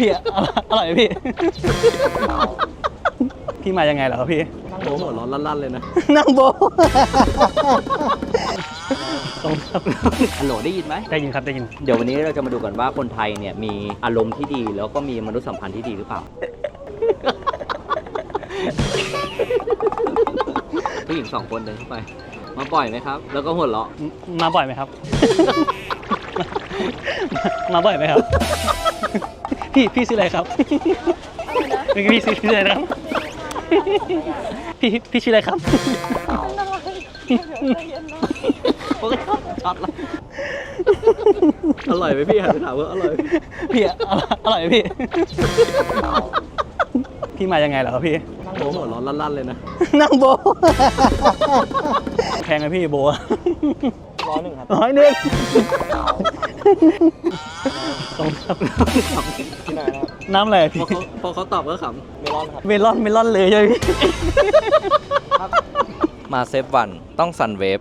พี่อร่อยไหมพี่ พี่มายังไงเหรอครับพี่ โอ้โหร้อนลั่นๆเลยนะนั่งโบะตรงครับฮัลโหลได้ยินไหม ได้ยินครับได้ยิน เดี๋ยววันนี้เราจะมาดูกันว่าคนไทยเนี่ยมีอารมณ์ที่ดีแล้วก็มีมนุษยสัมพันธ์ที่ดีหรือเปล่า ผู้หญิงสองคนเดินเข้าไป มาปล่อยไหมครับ แล้วก็หัวเราะ มาบ่อยไหมครับ มาบ่อยไหมครับ พี่พี่ซื้ออะไรครับพี่ซื้อซื้ออะไรนะครับพี่พี่ชื่ออะไรครับโอเคช็อตละอร่อยไหมพี่หันไปถามว่าอร่อยไหมพี่อร่อยไหมพี่ พี่มายังไงเหรอครับพี่ โอ้โหร้อนลั่นๆเลยนะ นั่งโบะแพงไหมพี่โบะร้อนหนึ่งครับร้อยหนึ่ง ตรงครับที่ไหนครับน้ำอะไรอะพพี่อเขาพอเขาตอบก็ขำเมลอนครับเมลอนเมลอนเลยใช่ไหมพี่ มาเซฟวันต้องซันเวฟ